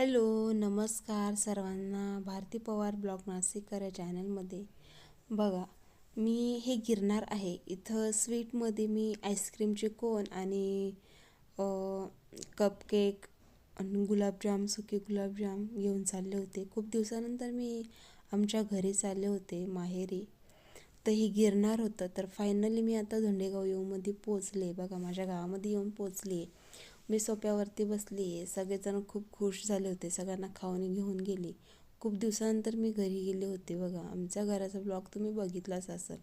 Hello नमस्कार सर्वांना Bharti Pawar blog नाशिककर या चॅनलमध्ये. बघा मी हे गिरणार आहे. इथं स्वीटमध्ये मी आईस्क्रीमचे कोन आणि कपकेक आणि गुलाबजाम सुके गुलाबजाम घेऊन चालले होते. खूप दिवसानंतर मी आमच्या घरी चालले होते माहेरी. तर हे गिरणार होतं. तर फायनली मी आता धोंडेगाव येऊमध्ये पोचले. बघा माझ्या गावामध्ये येऊन पोचले मी सोप्यावरती बसली आहे सगळेजण खूप खुश झाले होते सगळ्यांना खाऊन घेऊन गेली. खूप दिवसानंतर मी घरी गेले होते बघा. आमच्या घराचा ब्लॉग तुम्ही बघितलाच असाल.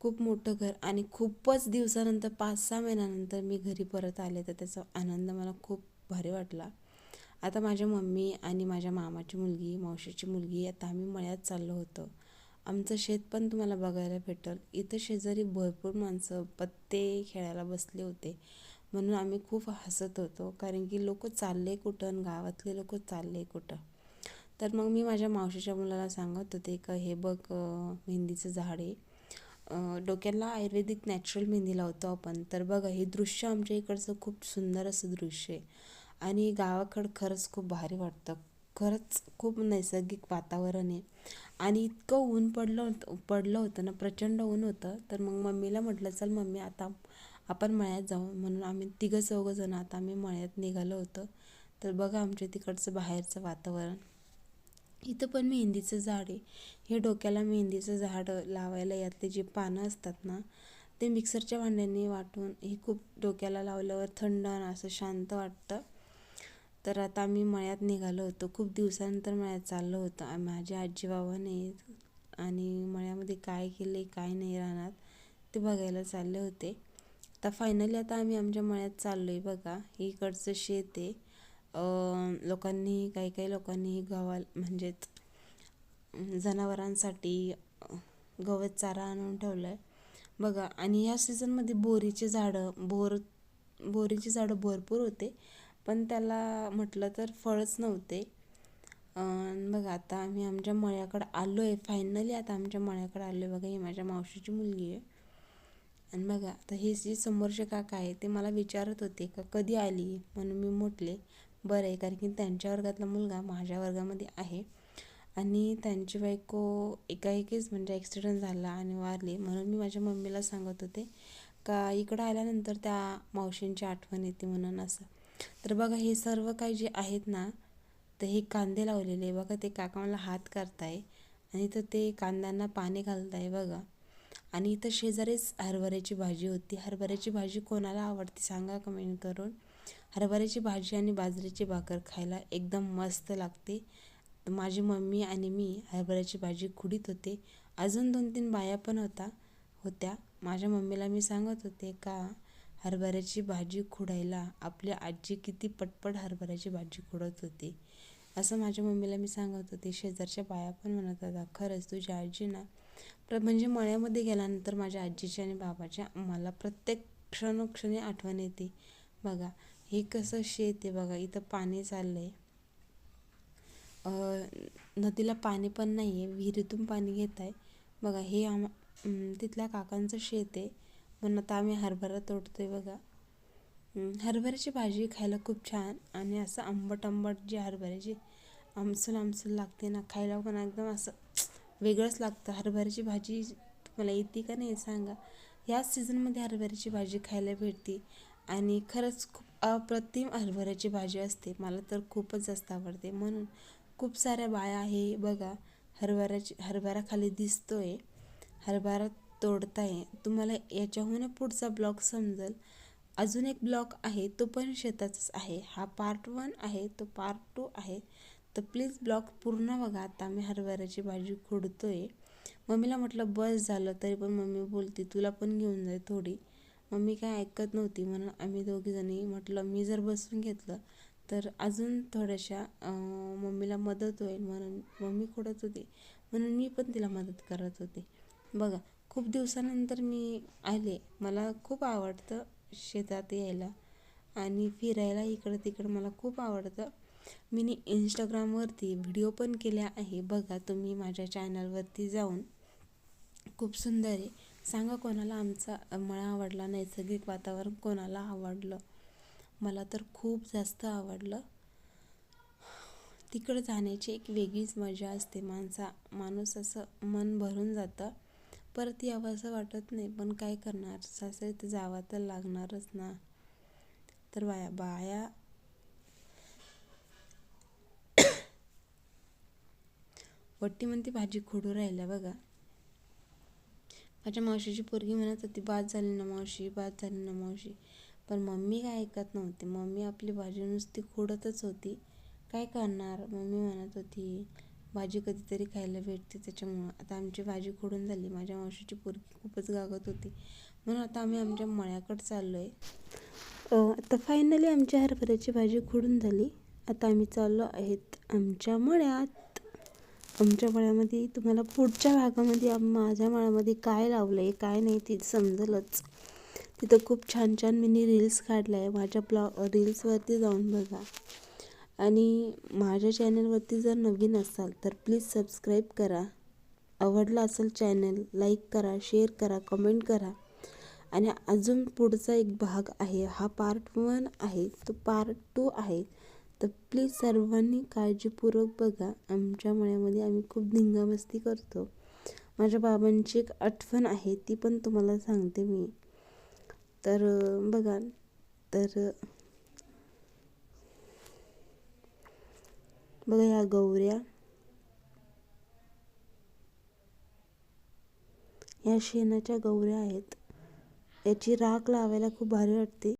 खूप मोठं घर आणि खूपच दिवसानंतर पाच सहा महिन्यानंतर मी घरी परत आले तर त्याचा आनंद मला खूप भारी वाटला. आता माझ्या मम्मी आणि माझ्या मामाची मुलगी मावशीची मुलगी आता आम्ही मळ्यात चाललो होतो. आमचं शेत पण तुम्हाला बघायला भेटल. इथं शेजारी भरपूर माणसं पत्ते खेळायला बसले होते. म्हणून आम्ही खूप हसत होतो. कारण की लोक चालले कुठं गावातले लोक चालले कुठं? तर मग मी माझ्या मावशीच्या मुलाला सांगत होते का हे बघ मेहंदीचं झाड आहे. डोक्याला आयुर्वेदिक नॅचरल मेहंदी लावतो आपण. तर बघा हे दृश्य आमच्या इकडचं खूप सुंदर असं दृश्य आहे. आणि गावाकडं खरंच खूप भारी वाटतं. खरंच खूप नैसर्गिक वातावरण आहे. आणि इतकं ऊन पडलं होतं पडलं होतं ना प्रचंड ऊन होतं. तर मग मम्मीला म्हटलं चल मम्मी आता आपण मळ्यात जाऊ म्हणून आम्ही तिघं चौघं जण आता आम्ही मळ्यात निघालो होतो. तर बघा आमच्या तिकडचं बाहेरचं वातावरण. इथं पण मेहंदीचं झाड आहे. हे डोक्याला मेहंदीचं झाड लावायला यातले जे पानं असतात ना ते मिक्सरच्या भांड्यांनी वाटून हे खूप डोक्याला लावल्यावर थंड आणि असं शांत वाटतं. तर आता आम्ही मळ्यात निघालो होतो. खूप दिवसानंतर मळ्यात चाललो होतं. माझ्या आजी बाबाने आणि मळ्यामध्ये काय केले काय नाही राहणार ते बघायला चालले होते. आता फायनली आता आम्ही आमच्या मळ्यात चाललो आहे बघा. इकडचं शेत आहे. लोकांनी काही काही लोकांनी गव्हा म्हणजेच जनावरांसाठी गवत चारा आणून ठेवलं आहे बघा आणि या सीझनमध्ये बोरीचे झाडं बोर बोरीची झाडं भरपूर होते. पण त्याला म्हटलं तर फळच नव्हते. बघा आता आम्ही आमच्या मळ्याकडं आलो आहे फायनली आता आमच्या मळ्याकडं आलो आहे बघा ही माझ्या मावशीची मुलगी आहे. आणि बघा आता हे जे समोरचे काका आहे ते मला विचारत होते का कधी आली? म्हणून मी म्हटले बरं आहे कारण की त्यांच्या वर्गातला मुलगा माझ्या वर्गामध्ये आहे आणि त्यांची बायको एकाएकीच म्हणजे ॲक्सिडेंट झाला आणि वारली. म्हणून मी माझ्या मम्मीला सांगत होते का इकडं आल्यानंतर त्या मावशींची आठवण येते म्हणून असं. तर बघा हे सर्व काही जे आहेत ना तर हे कांदे लावलेले. बघा ते काका मला हात करताय आणि तर ते कांद्यांना पाणी घालताय बघा. आणि इथं शेजारीच हरभऱ्याची भाजी होती. हरभऱ्याची भाजी कोणाला आवडते सांगा कमेंट करून. हरभऱ्याची भाजी आणि बाजरीची भाकर खायला एकदम मस्त लागते. माझी मम्मी आणि मी हरभऱ्याची भाजी खुडीत होते. अजून दोन तीन बाया पण होता होत्या. माझ्या मम्मीला मी सांगत होते का हरभऱ्याची भाजी खुडायला आपली आजी किती पटपट हरभऱ्याची भाजी खुडत होती. असं माझ्या मम्मीला मी सांगत होते. शेजारच्या बाया पण म्हणत होता खरंच तुझी आजी ना प्र म्हणजे मळ्यामध्ये गेल्यानंतर माझ्या आजीची आणि बाबाच्या मला प्रत्येक क्षणोक्षणी आठवण येते. बघा हे कसं शेत आहे बघा इथं पाणी चाललं आहे नदीला पाणी पण नाही आहे विहिरीतून पाणी घेत आहे बघा हे आम तिथल्या काकांचं शेत आहे. म्हणून आता आम्ही हरभरा तोडतो आहे बघा हरभऱ्याची भाजी खायला खूप छान आणि असं आंबट आंबट जी हरभऱ्याची आमसूल आमसूल लागते ना खायला पण एकदम असं वेगळंच लागतं. हरभऱ्याची भाजी तुम्हाला येते का नाही सांगा. याच सीझनमध्ये हरभऱ्याची भाजी खायला भेटते. आणि खरंच खूप अप्रतिम हरभऱ्याची भाजी असते. मला तर खूपच जास्त आवडते. म्हणून खूप साऱ्या बाया आहे. बघा हरभऱ्याची हरभरा खाली दिसतोय. हरभरा तोडताय. तुम्हाला याच्याहून पुढचा ब्लॉग समजेल. अजून एक ब्लॉग आहे. तो पण शेताचाच आहे. हा पार्ट वन आहे. तो पार्ट टू आहे. तर प्लीज ब्लॉग पूर्ण बघा. आता मी हरभऱ्याची भाजी खोडतो आहे मम्मीला म्हटलं बस झालं तरी पण मम्मी बोलते तुला पण घेऊन जाय थोडी. मम्मी काय ऐकत नव्हती म्हणून आम्ही दोघीजणी म्हटलं मी जर बसून घेतलं तर अजून थोड्याशा मम्मीला मदत होईल म्हणून मम्मी खोडत होती. म्हणून मी पण तिला मदत करत होते. बघा खूप दिवसानंतर मी आले. मला खूप आवडतं शेतात यायला आणि फिरायला इकडं तिकडं मला खूप आवडतं. मी इंस्टाग्रामवरती व्हिडिओ पण केल्या आहे. बघा तुम्ही माझ्या चॅनलवरती जाऊन. खूप सुंदर आहे. सांगा कोणाला आमचा मळा आवडला नैसर्गिक वातावरण कोणाला आवडलं? मला तर खूप जास्त आवडलं. तिकडं जाण्याची एक वेगळीच मजा असते. माणसा माणूस असं मन भरून जातं. परत यावं असं वाटत नाही. पण काय करणार? सासरी तर जावं तर लागणारच ना. तर बाया बाया वट्टी म्हणते भाजी खोडू राहिल्या बघा. माझ्या मावशीची पोरगी म्हणत होती बाद झाली ना मावशी बाद झाली ना मावशी. पण मम्मी काय ऐकत नव्हती. मम्मी आपली भाजी नुसती खोडतच होती. काय करणार? मम्मी म्हणत होती. भाजी कधीतरी खायला भेटते त्याच्यामुळं. आता आमची भाजी खोडून झाली. माझ्या मावशीची पोरगी खूपच गागत होती. म्हणून आता आम्ही आमच्या मळ्याकडे चाललो आहे आता फायनली आमच्या हरभऱ्याची भाजी खोडून झाली. आता आम्ही चाललो आहेत आमच्या मळ्यात. आमच्या मळ्यामध्ये तुम्हाला पुढच्या भागामध्ये माझ्या मळ्यामध्ये काय लावलं आहे काय नाही ते समजलंच. तिथं खूप छान छान मी रील्स काढल्या. आहे माझ्या ब्लॉ रील्सवरती जाऊन बघा. आणि माझ्या चॅनलवरती जर नवीन असाल तर प्लीज सबस्क्राईब करा. आवडला असेल चॅनल लाईक करा शेअर करा कमेंट करा. आणि अजून पुढचा एक भाग आहे. हा पार्ट वन आहे. तो पार्ट टू आहे. तर प्लीज सर्वांनी काळजीपूर्वक बघा. आमच्या मळ्यामध्ये आम्ही खूप धिंगामस्ती करतो. माझ्या बाबांची एक आठवण आहे ती पण तुम्हाला सांगते मी. तर बघा. तर बघा ह्या गौऱ्या. ह्या शेणाच्या गौऱ्या आहेत. याची राख लावायला खूप भारी वाटते.